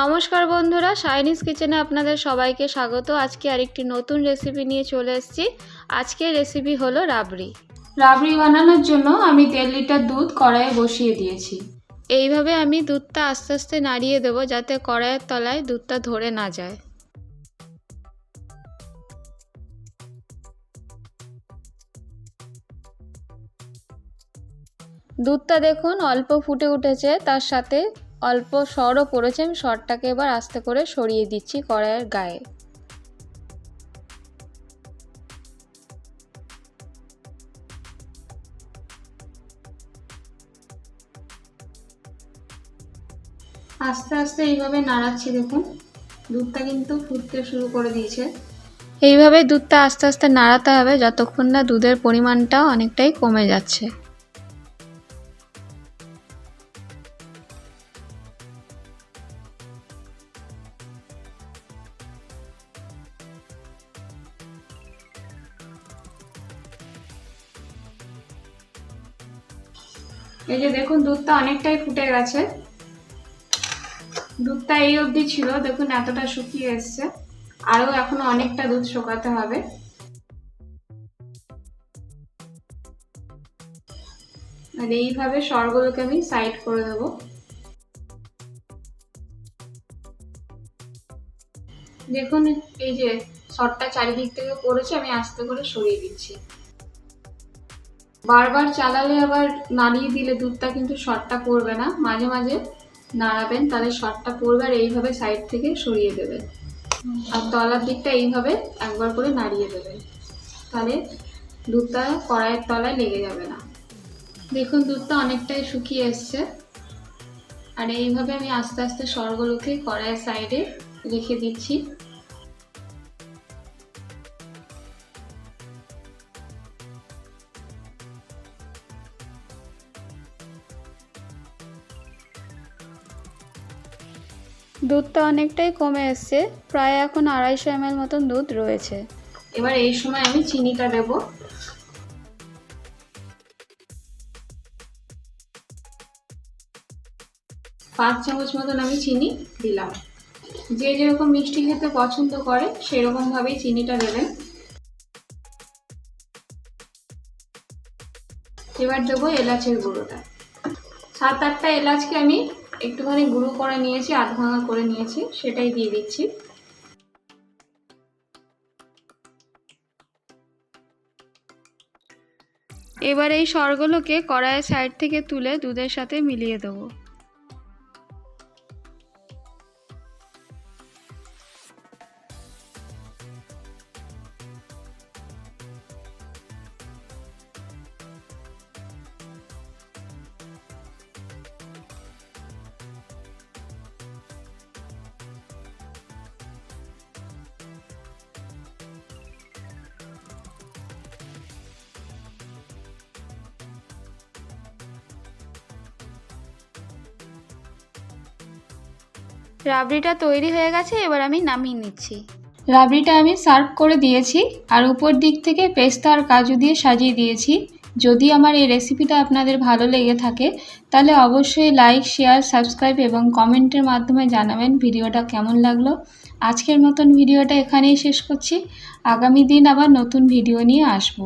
নমস্কার বন্ধুরা শাইনিজ কিচেনে আপনাদের সবাইকে স্বাগত। আজকে আরেকটি নতুন রেসিপি নিয়ে চলে এসেছি। আজকের রেসিপি হলো রাবড়ি। রাবড়ি বানানোর জন্য আমি দেড় লিটার দুধ কড়াইয়ে বসিয়ে দিয়েছি। এইভাবে আমি দুধটা আস্তে আস্তে নাড়িয়ে দেবো যাতে কড়াইয়ের তলায় দুধটা ধরে না যায়। দুধটা দেখুন অল্প ফুটে উঠেছে, তার সাথে অল্প সরও পড়েছে আমি সরটাকে এবার আস্তে করে সরিয়ে দিচ্ছি কড়াইয়ের গায়ে। আস্তে আস্তে এইভাবে নাড়াচ্ছি দেখুন। দুধটা কিন্তু ফুটতে শুরু করে দিয়েছে। এইভাবে দুধটা আস্তে আস্তে নাড়াতে হবে যতক্ষণ না দুধের পরিমাণটা অনেকটাই কমে যাচ্ছে। এই যে দেখুন, দুধটা অনেকটাই ফুটে গেছে। দুধটা এই অবধি ছিল, দেখুন এতটা শুকিয়ে এসছে। আরও এখনও অনেকটা দুধ শুকাতে হবে। আর এইভাবে সরগুলোকে আমি সাইড করে দেবো। দেখুন, এই যে সরটা চারিদিক থেকে পড়েছে, আমি আস্তে করে সরিয়ে দিচ্ছি। বারবার চালালে আবার নাড়িয়ে দিলে দুধটা কিন্তু শর্টটা পড়বে না। মাঝে মাঝে নাড়াবেন, তাহলে শর্টটা পড়বে আর এইভাবে সাইড থেকে সরিয়ে দেবেন। আর তলার দিকটা এইভাবে একবার করে নাড়িয়ে দেবেন। তাহলে দুধটা কড়াইয়ের তলায় লেগে যাবে না। দেখুন, দুধটা অনেকটাই শুকিয়ে এসছে। আর এইভাবে আমি আস্তে আস্তে সরগুলোকে কড়াইয়ের সাইডে রেখে দিচ্ছি। দুধটা অনেকটাই কমে এসছে, প্রায় এখন আড়াইশো এমএল মতন দুধ রয়েছে। এবার এই সময় আমি চিনিটা দেবো। পাঁচ চামচ মতন আমি চিনি দিলাম। যে যেরকম মিষ্টি খেতে পছন্দ করে সেরকম ভাবেই চিনিটা দেবেন। এবার দেবো এলাচের গুঁড়োটা। সাত আটটা এলাচকে আমি একটুখানি গুঁড়ো করে নিয়েছি আধ ভাঙা করে নিয়েছি, সেটাই দিয়ে দিচ্ছি। এবার এই সরগুলোকে কড়াইয়ের সাইড থেকে তুলে দুধের সাথে মিলিয়ে দেবো। রাবড়িটা তৈরি হয়ে গেছে, এবার আমি নামিয়ে নিচ্ছি। রাবড়িটা আমি সার্ভ করে দিয়েছি, আর উপর দিক থেকে পেস্তা আর কাজু দিয়ে সাজিয়ে দিয়েছি। যদি আমার এই রেসিপিটা আপনাদের ভালো লেগে থাকে, তাহলে অবশ্যই লাইক, শেয়ার, সাবস্ক্রাইব এবং কমেন্টের মাধ্যমে জানাবেন ভিডিওটা কেমন লাগল। আজকের মতন ভিডিওটা এখানেই শেষ করছি। আগামী দিন আবার নতুন ভিডিও নিয়ে আসব।